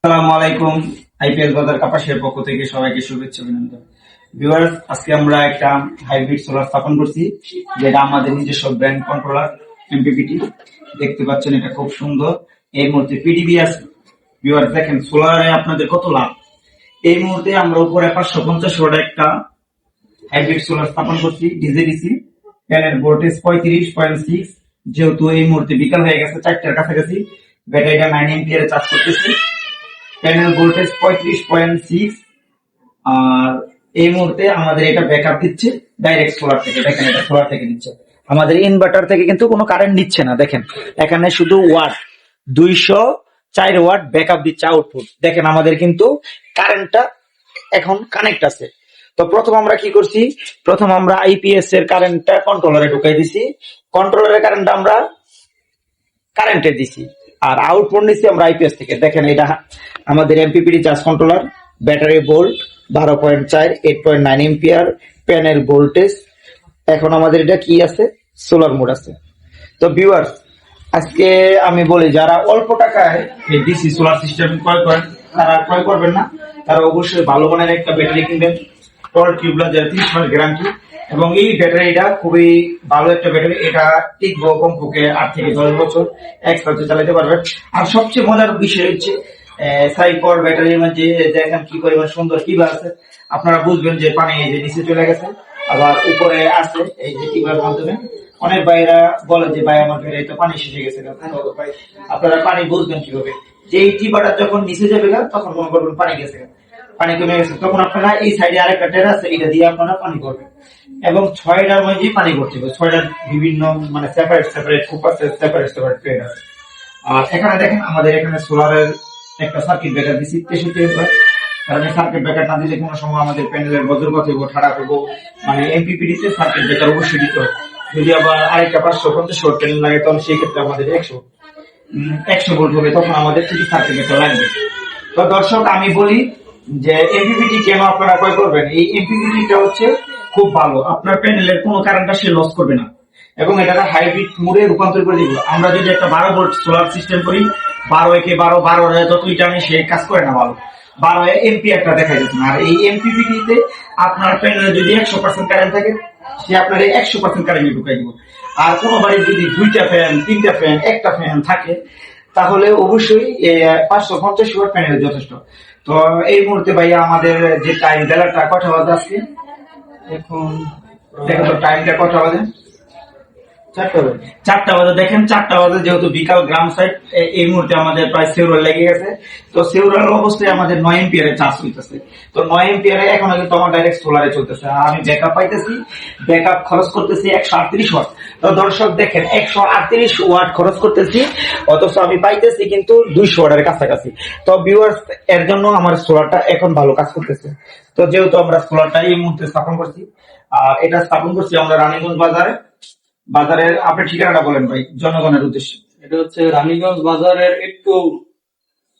আসসালামু আলাইকুম, আইপিএল বাজার কাপাসের পক্ষ থেকে সবাইকে শুভেচ্ছা, অভিনন্দন। ভিউয়ার্স আজকে আমরা একটা হাইব্রিড সোলার স্থাপন করছি, যেটা আমাদের নিজস্ব ব্র্যান্ড কন্ট্রোলার এমপিপিটি দেখতে পাচ্ছেন এটা খুব সুন্দর। এর মধ্যে পিডিবি আছে ভিউয়ার্স দেখেন সোলারে আপনাদের কত লাভ? এই মুহূর্তে আমরা উপরে পাঁচশো পঞ্চাশ ওয়াট একটা হাইব্রিড সোলার স্থাপন করছি ডিজেডিসি প্যানের ভোল্টেজ পঁয়ত্রিশ পয়েন্ট সিক্স, যেহেতু এই মুহূর্তে বিকাল হয়ে গেছে, চারটার কাছাকাছি ব্যাটারিটা নাইন এমপিয়ারে চার্জ করতেছি। প্যানেল ভোল্টেজ পঁয়ত্রিশ পয়েন্ট সিক্স আর এই মুহূর্তে আমাদের এটা ব্যাকআপ দিচ্ছে ডাইরেক্ট সোলার থেকে, দেখেন এটা সোলার থেকে দিচ্ছে আমাদের ইনভার্টার থেকে কিন্তু কোনো কারেন্ট নিচ্ছে না, দেখেন। এখানে শুধু ওয়াট দুইশো চার ওয়াট ব্যাকআপ দিচ্ছে আউটপুট দেখেন আমাদের কিন্তু কারেন্টটা এখন কানেক্ট আছে। তো প্রথম আমরা কি করছি? প্রথম আমরা আইপিএস এর কারেন্টটা কন্ট্রোলারে ঢুকাই দিছি। কন্ট্রোলারের কারেন্টটা আমরা কারেন্টে দিছি। আর আউটপুট নিচ্ছি আমরা আইপিএস থেকে। দেখেন এটা আমাদের MPPT charge controller battery volt বারো পয়েন্ট চার eight point nine ampere panel voltage এখন আমাদের এটা কি আছে? সোলার মোড আছে। তো ভিউয়ার্স আজকে আমি বলি, যারা অল্প টাকায় ডিসি সোলার সিস্টেম ক্রয় করেন, তারা ক্রয় করবেন না। তারা অবশ্যই ভালো মানের একটা ব্যাটারি কিনবেন। টল টিউবলার যারা তিরিশ মাস গ্যারান্টি এবং এই ব্যাটারিটা খুবই ভালো একটা ব্যাটারি। এটা টিকবো কমপক্ষে আট থেকে দশ বছর। এক সাথে চালাতে পারবেন আর সবচেয়ে মজার বিষয় হচ্ছে সাইকর ব্যাটারির মধ্যে দেখেন কি পরিমাণ সুন্দর কিবা আছে। আপনারা বুঝবেন যে পানি এই যে নিচে চলে গেছে, আবার উপরে আছে এই যে টিবার মাধ্যমে। অনেক ভাইরা বলে যে, ভাই, আমার ঘরে তো পানি শেষে গেছে আপনারা পানি বুঝবেন কীভাবে? যে এই টিবাটা যখন নিচে যাবে তখন মনে করবেন পানি গেছে। পানি কমে গেছে। তখন আপনারা এই সাইডে আরেকটা টেরা আছে, এটা দিয়ে আপনারা পানি করবেন। এবং ছয়টার মধ্যে পানি করতে হবে। ছয়টার বিভিন্ন মানে সেপারেট সেপারেট কুপ আছে সেপারেট সেপারেট ট্রেড আছে। আর এখানে দেখেন, আমাদের এখানে সোলারের একটা সার্কিট ব্রেকার দিচ্ছি তেষট্টি এম্পার কারণ এই সার্কিট ব্রেকার না দিলে কোনো সময় আমাদের প্যানেলের বজ্রপাত হইব, ঠাড়া হইব। মানে এমপিপিডি তে সার্কিট ব্রেকার অবশ্যই দিতে হবে। যদি আবার আরেকটা পাঁচশো পঞ্চাশ ভোল্ট প্যানেল লাগে তখন সেই ক্ষেত্রে আমাদের একশো। একশো ভোল্ট হবে, তখন আমাদের কিছু সার্কিট ব্রেকার লাগবে। তো দর্শক, আমি বলি যে এমপিপিটি কেন আপনারা ক্রয় করবেন? এই এমপিপিটিটা হচ্ছে খুব ভালো। আপনার প্যানেলের কোনো কারেন্টটা সে লস করবে না। এবং এটাকে হাইব্রিড মোডে রূপান্তর করে দিব। আমরা যদি একটা বারো ভোল্ট সোলার সিস্টেম করি, বারো একে বারো বারো যতই টানে, সে কাজ করে না ভালো। বারো এমপি একটা দেখা যাচ্ছে না আর এই এমপিপিটি তে আপনার প্যানেলে যদি একশো পার্সেন্ট কারেন্ট থাকে, সে আপনার একশো পার্সেন্ট কারেন্ট ঢুকাই দিব। আর কোনো বাড়ির যদি দুইটা ফ্যান তিনটা ফ্যান একটা ফ্যান থাকে, তাহলে অবশ্যই পাঁচশো পঞ্চাশ ওয়াট প্যানেল যথেষ্ট। তো এই মুহূর্তে ভাইয়া আমাদের যে টাইম বেলাটা কথা বাজে আজকে? এখন, দেখো তো টাইমটা কথা বাজে? চারটা বাজে। দেখেন, চারটা বাজে যেহেতু বিকাল, গ্রাম সাইড এই মুহূর্তে আমাদের প্রায় সেউরাল লেগে গেছে। তো সেউরাল অবস্থায় আমাদের নয় এম্পিয়ারে চার্জ হইতেছে তো নয় এম্পিয়ারে এখন কিন্তু আমার ডাইরেক্ট সোলারে চলতেছে। আর আমি ব্যাকআপ পাইতেছি। ব্যাকআপ খরচ করতেছি একশো আটত্রিশ ওয়াট তো দর্শক, দেখেন, একশো আটত্রিশ ওয়াট খরচ করতেছি। অথচ আমি পাইতেছি কিন্তু দুইশো ওয়াটের কাছাকাছি। তো ভিউয়ার্স এর জন্য আমার সোলারটা এখন ভালো কাজ করতেছে। তো যেহেতু আমরা সোলারটা এই মুহূর্তে স্থাপন করছি, আর এটা স্থাপন করছি আমরা রানীগঞ্জ বাজারে। বাজারের আপনি ঠিকানাটা বলেন ভাই, জনগণের উদ্দেশ্যে। এটা হচ্ছে রানীগঞ্জ বাজারের একটু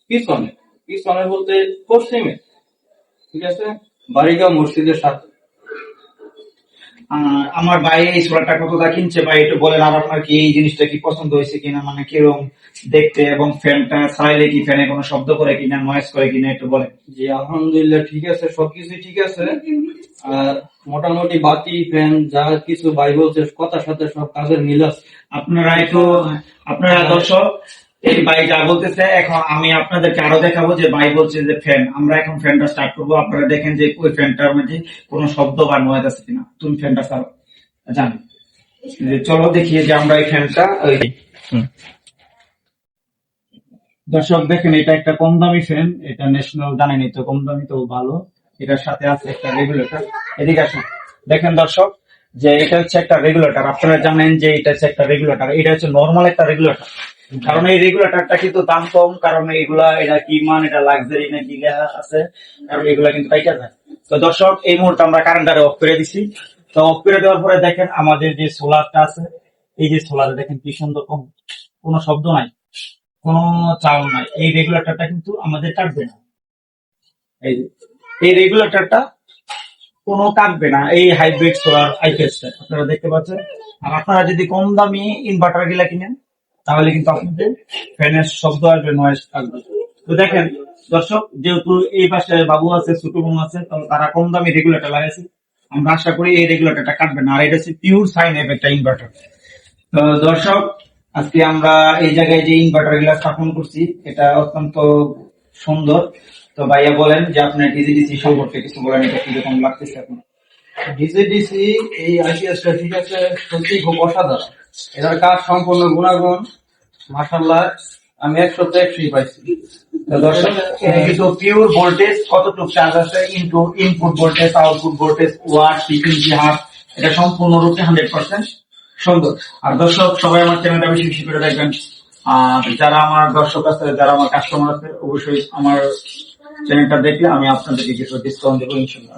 পিছনে। পিছনে বলতে পশ্চিমে। ঠিক আছে? বাড়িগাঁও মসজিদের সাথে। আমার ভাই এই সোলারটা কতটা কিনছে? ভাই একটু বলেন আর আপনার কি এই জিনিসটা কি পছন্দ হয়েছে কিনা? মানে কীরকম দেখতে এবং ফ্যানটা চালাইলে কি ফ্যানে কোনো শব্দ করে কিনা নয়েজ করে কিনা একটু বলেন। জি আলহামদুলিল্লাহ ঠিক আছে সবকিছু ঠিক আছে। আর মোটামুটি বাতি ফ্যান যা কিছু ভাই বলছে কথার সাথে সব কাজের মিল আছে। আপনারা একটু আপনারা দর্শক এই ভাই যা বলতেছে এখন আমি আপনাদেরকে আরও দেখাবো যে ভাই বলছে যে ফ্যান আমরা এখন ফ্যানটা স্টার্ট করব। আপনারা দেখেন যে ওই ফ্যানটার মধ্যে কোনো শব্দ বা নয়েজ আছে কিনা। তুমি ফ্যানটা চালো জানি। চলো দেখি যে আমরা এই ফ্যানটা দর্শক দেখেন এটা একটা কম দামি ফ্যান এটা ন্যাশনাল জানেনি তো কম দামি তো ভালো। এটার সাথে আছে একটা রেগুলেটর এদিকে আসুন। দেখেন দর্শক যে এটা হচ্ছে একটা রেগুলেটর আপনারা জানেন যে এটা হচ্ছে একটা রেগুলেটর এটা হচ্ছে নর্মাল একটা রেগুলেটর কারণ এই রেগুলেটরটা কিন্তু দাম কম কারণ এগুলা এটা কি মান এটা লাক্সারি না কি লেখা আছে কারণ এগুলা কিন্তু পাইকা যায়। তো দর্শক এই মুহূর্তে আমরা কারেন্টারে অফ করে দিছি। তো অফ করে দেওয়ার পরে দেখেন আমাদের যে সোলারটা আছে এই যে সোলারে দেখেন কি সুন্দর কম কোনো শব্দ নাই কোনো চাউল নাই। এই রেগুলেটরটা কিন্তু আমাদের কাটবে না। এই যে, এই রেগুলেটরটা কোনো কাটবে না এই হাইব্রিড সোলার আইপিএসটা আপনারা দেখতে পাচ্ছেন। আর আপনারা যদি কম দামি ইনভার্টারগুলা কিনেন তাহলে কিন্তু আপনাদের ফ্যানের শব্দ আসবে নয়েজ থাকবে তো দেখেন, দর্শক, যেহেতু এই পাশে বাবু আছে, ছোট বোন আছে তো তারা কম দামে রেগুলেটর লাগাইছে। আমরা আশা করি এই রেগুলেটরটা কাটবে না। আর এটা হচ্ছে পিওর সাইন এফ একটা ইনভার্টার তো দর্শক, আজকে আমরা এই জায়গায় যে ইনভার্টারগুলা স্থাপন করছি, এটা অত্যন্ত সুন্দর। তো ভাইয়া বলেন যে আপনার ডিজিডিসি সম্পর্কে কিছু বলেন, এটা কীরকম লাগতেছে আপনার? ডিসিডিসি এই আইপিএসটা ঠিক আছে সত্যি খুব অসাধারণ। এটার কাজ সম্পূর্ণ গুণাগুণ মাসাল্লাহ আমি একশোতে একশোই পাইছি। ভোল্টেজ ওয়াট এটা সম্পূর্ণরূপে হান্ড্রেড পার্সেন্ট সুন্দর। আর দর্শক, সবাই আমার বেশি দেখবেন। আর যারা আমার দর্শক আছে, যারা আমার কাস্টমার আছে, অবশ্যই আমার আমি আপনাদেরকে কিছু ডিসকাউন্ট দেবো ইনশাল্লাহ